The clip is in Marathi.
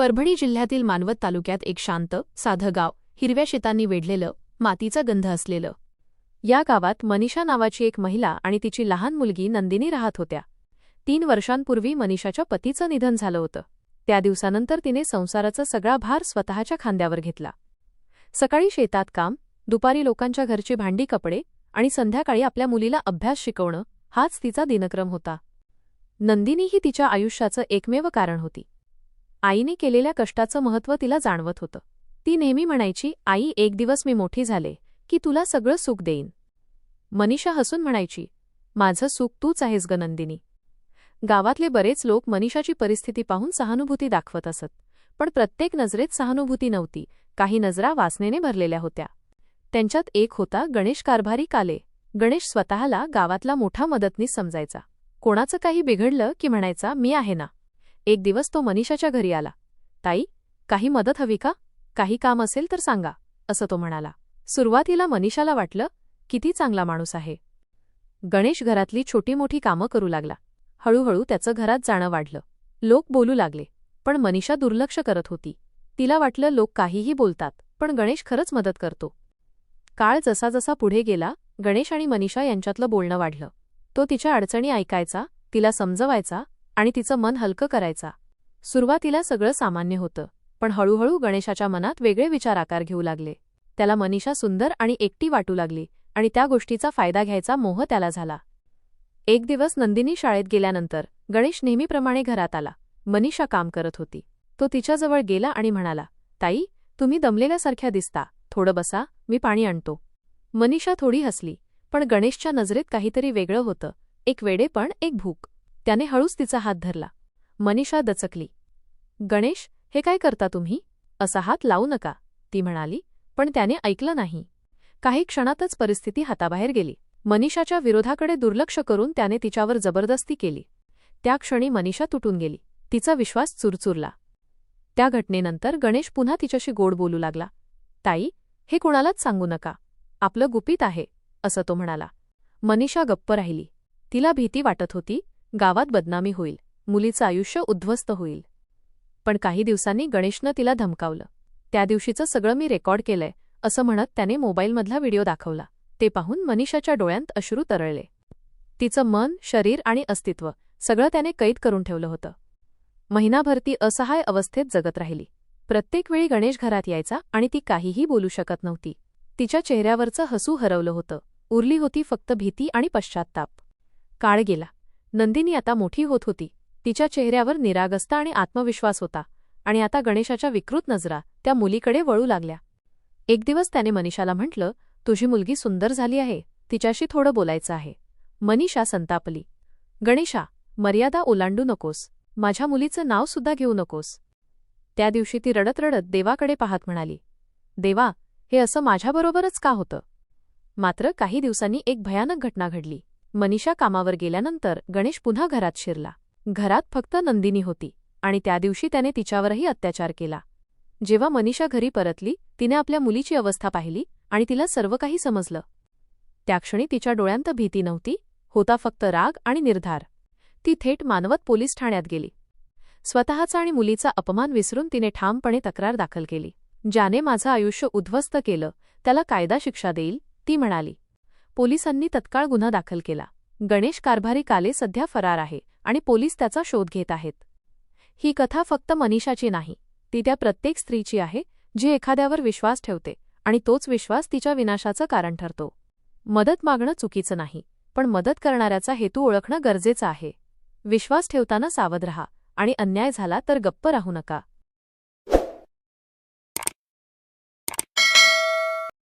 परभणी जिल्ह्यातील मानवत तालुक्यात एक शांत साधं गाव हिरव्या शेतांनी वेढलेलं मातीचा गंध असलेलं. या गावात मनीषा नावाची एक महिला आणि तिची लहान मुलगी नंदिनी राहत होत्या. तीन वर्षांपूर्वी मनीषाच्या पतीचं निधन झालं होतं. त्या दिवसानंतर तिने संसाराचा सगळा भार स्वतःच्या खांद्यावर घेतला. सकाळी शेतात काम दुपारी लोकांच्या घरची भांडी कपडे आणि संध्याकाळी आपल्या मुलीला अभ्यास शिकवणं हाच तिचा दिनक्रम होता. नंदिनी ही तिच्या आयुष्याचं एकमेव कारण होती. आईने केलेल्या कष्टाचं महत्त्व तिला जाणवत होतं. ती नेहमी म्हणायची आई एक दिवस मी मोठी झाले की तुला सगळं सुख देईन. मनीषा हसून म्हणायची माझं सुख तूच आहेस ग नंदिनी. गावातले बरेच लोक मनीषाची परिस्थिती पाहून सहानुभूती दाखवत असत पण प्रत्येक नजरेत सहानुभूती नव्हती काही नजरा वासनेने भरलेल्या होत्या. त्यांच्यात एक होता गणेश कारभारी काले. गणेश स्वतःला गावातला मोठा मदतनीस समजायचा. कोणाचं काही बिघडलं की म्हणायचा मी आहे ना. एक दिवस तो मनीषाच्या घरी आला. ताई काही मदत हवी का? काही काम असेल तर सांगा असं तो म्हणाला. सुरुवातीला मनीषाला वाटलं किती चांगला माणूस आहे. गणेश घरातली छोटी मोठी कामं करू लागला. हळूहळू त्याचं घरात जाणं वाढलं. लोक बोलू लागले पण मनीषा दुर्लक्ष करत होती. तिला वाटलं लोक काहीही बोलतात पण गणेश खरंच मदत करतो. काळ जसा जसा पुढे गेला गणेश आणि मनीषा यांच्यातलं बोलणं वाढलं. तो तिच्या अडचणी ऐकायचा तिला समजवायचा आणि तिचं मन हलकं करायचा. सुरुवातीला सगळं सामान्य होतं पण हळूहळू गणेशाच्या मनात वेगळे विचार आकार घेऊ लागले. त्याला मनीषा सुंदर आणि एकटी वाटू लागली आणि त्या गोष्टीचा फायदा घ्यायचा मोह त्याला झाला. एक दिवस नंदिनी शाळेत गेल्यानंतर गणेश नेहमीप्रमाणे घरात आला. मनीषा काम करत होती. तो तिच्याजवळ गेला आणि म्हणाला ताई तुम्ही दमलेल्यासारख्या दिसता. थोडं बसा मी पाणी आणतो. मनीषा थोडी हसली पण गणेशच्या नजरेत काहीतरी वेगळं होतं. एक वेडेपण एक भूक. त्याने हळूच तिचा हात धरला. मनीषा दचकली. गणेश हे काय करता तुम्ही? असा हात लावू नका ती म्हणाली पण त्याने ऐकलं नाही. काही क्षणातच परिस्थिती हाताबाहेर गेली. मनीषाच्या विरोधाकडे दुर्लक्ष करून त्याने तिच्यावर जबरदस्ती केली. त्या क्षणी मनीषा तुटून गेली. तिचा विश्वास चुरचुरला. त्या घटनेनंतर गणेश पुन्हा तिच्याशी गोड बोलू लागला. ताई हे कुणालाच सांगू नका. आपलं गुपित आहे असं तो म्हणाला. मनीषा गप्प राहिली. तिला भीती वाटत होती गावात बदनामी होईल. मुलीचं आयुष्य उद्ध्वस्त होईल. पण काही दिवसांनी गणेशनं तिला धमकावलं. त्या दिवशीचं सगळं मी रेकॉर्ड केलंय असं म्हणत त्याने मोबाईलमधला व्हिडिओ दाखवला. ते पाहून मनीषाच्या डोळ्यांत अश्रू तरळले. तिचं मन शरीर आणि अस्तित्व सगळं त्याने कैद करून ठेवलं होतं. महिनाभर ती असहाय अवस्थेत जगत राहिली. प्रत्येक वेळी गणेश घरात यायचा आणि ती काहीही बोलू शकत नव्हती. तिच्या चेहऱ्यावरचं हसू हरवलं होतं. उरली होती फक्त भीती आणि पश्चात्ताप. काळ गेला. नंदिनी आता मोठी होत होती. तिच्या चेहऱ्यावर निरागस्ता आणि आत्मविश्वास होता. आणि आता गणेशाच्या विकृत नजरा त्या मुलीकडे वळू लागल्या. एक दिवस त्याने मनीषाला म्हटलं तुझी मुलगी सुंदर झाली आहे. तिच्याशी थोडं बोलायचं आहे. मनीषा संतापली. गणेशा मर्यादा ओलांडू नकोस. माझ्या मुलीचं नाव सुद्धा घेऊ नकोस. त्या दिवशी ती रडत रडत देवाकडे पाहत म्हणाली देवा हे असं माझ्याबरोबरच का होतं? मात्र काही दिवसांनी एक भयानक घटना घडली. मनीषा कामावर गेल्यानंतर गणेश पुन्हा घरात शिरला. घरात फक्त नंदिनी होती आणि त्या दिवशी त्याने तिच्यावरही अत्याचार केला. जेव्हा मनीषा घरी परतली तिने आपल्या मुलीची अवस्था पाहिली आणि तिला सर्व काही समजलं. त्या क्षणी तिच्या डोळ्यांत भीती नव्हती होता फक्त राग आणि निर्धार. ती थेट मानवत पोलीस ठाण्यात गेली. स्वतःचा आणि मुलीचा अपमान विसरून तिने ठामपणे तक्रार दाखल केली. ज्याने माझं आयुष्य उद्ध्वस्त केलं त्याला कायदा शिक्षा देईल ती म्हणाली. पोलिसांनी तत्काळ गुन्हा दाखल केला. गणेश कारभारी काले सध्या फरार आहे आणि पोलीस त्याचा शोध घेत आहेत. ही कथा फक्त मनीषाची नाही ती त्या प्रत्येक स्त्रीची आहे जी एखाद्यावर विश्वास ठेवते आणि तोच विश्वास तिच्या विनाशाचं कारण ठरतो. मदत मागणं चुकीचं नाही पण मदत करणाऱ्याचा हेतू ओळखणं गरजेचं आहे. विश्वास ठेवताना सावध रहा आणि अन्याय झाला तर गप्प राहू नका.